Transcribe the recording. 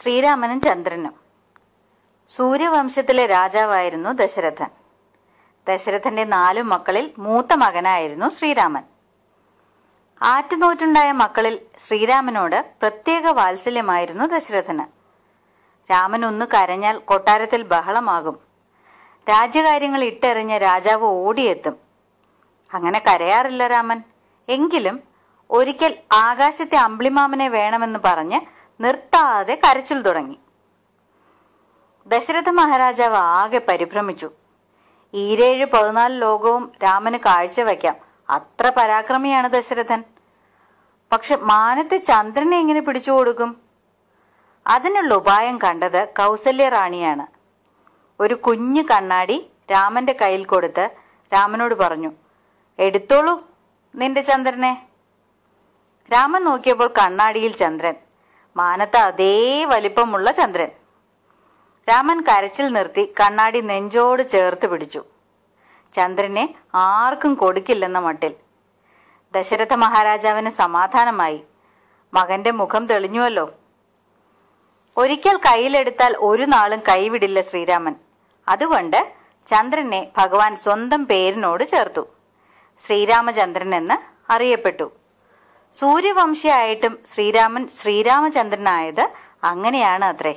ശ്രീരാമനും ചന്ദ്രനും. സൂര്യവംശത്തിലെ രാജാവായിരുന്നു ദശരഥൻ. ദശരഥന്റെ നാലു മക്കളിൽ മൂത്ത മകനായിരുന്നു ശ്രീരാമൻ. ആറ്റുനോറ്റുണ്ടായ മക്കളിൽ ശ്രീരാമനോട് പ്രത്യേക വാത്സല്യമായിരുന്നു ദശരഥന്. രാമൻ ഒന്ന് കരഞ്ഞാൽ കൊട്ടാരത്തിൽ ബഹളമാകും. രാജ്യകാര്യങ്ങൾ ഇട്ടെറിഞ്ഞ രാജാവ് ഓടിയെത്തും. അങ്ങനെ കരയാറില്ല രാമൻ. എങ്കിലും ഒരിക്കൽ ആകാശത്തെ അമ്പിളിമാമനെ വേണമെന്ന് പറഞ്ഞ് നിർത്താതെ കരച്ചിൽ തുടങ്ങി. ദശരഥ മഹാരാജാവ് ആകെ പരിഭ്രമിച്ചു. ഈരേഴ് പതിനാല് ലോകവും രാമന് കാഴ്ചവെക്കാം അത്ര പരാക്രമിയാണ് ദശരഥൻ. പക്ഷെ മാനത്തെ ചന്ദ്രനെ എങ്ങനെ പിടിച്ചു കൊടുക്കും? അതിനുള്ള ഉപായം കണ്ടത് കൗസല്യ റാണിയാണ്. ഒരു കുഞ്ഞു കണ്ണാടി രാമന്റെ കയ്യിൽ കൊടുത്ത് രാമനോട് പറഞ്ഞു എടുത്തോളൂ നിന്റെ ചന്ദ്രനെ. രാമൻ നോക്കിയപ്പോൾ കണ്ണാടിയിൽ ചന്ദ്രൻ. മാനത്ത് അതേ വലിപ്പമുള്ള ചന്ദ്രൻ. രാമൻ കരച്ചിൽ നിർത്തി കണ്ണാടി നെഞ്ചോട് ചേർത്ത് പിടിച്ചു. ചന്ദ്രനെ ആർക്കും കൊടുക്കില്ലെന്ന മട്ടിൽ. ദശരഥ മഹാരാജാവിന് സമാധാനമായി. മകന്റെ മുഖം തെളിഞ്ഞുവല്ലോ. ഒരിക്കൽ കയ്യിലെടുത്താൽ ഒരു നാളും കൈവിടില്ല ശ്രീരാമൻ. അതുകൊണ്ട് ചന്ദ്രനെ ഭഗവാൻ സ്വന്തം പേരിനോട് ചേർത്തു. ശ്രീരാമചന്ദ്രൻ എന്ന് അറിയപ്പെട്ടു. സൂര്യവംശിയായിട്ടും ശ്രീരാമൻ ശ്രീരാമചന്ദ്രനായത് അങ്ങനെയാണ് അത്രേ.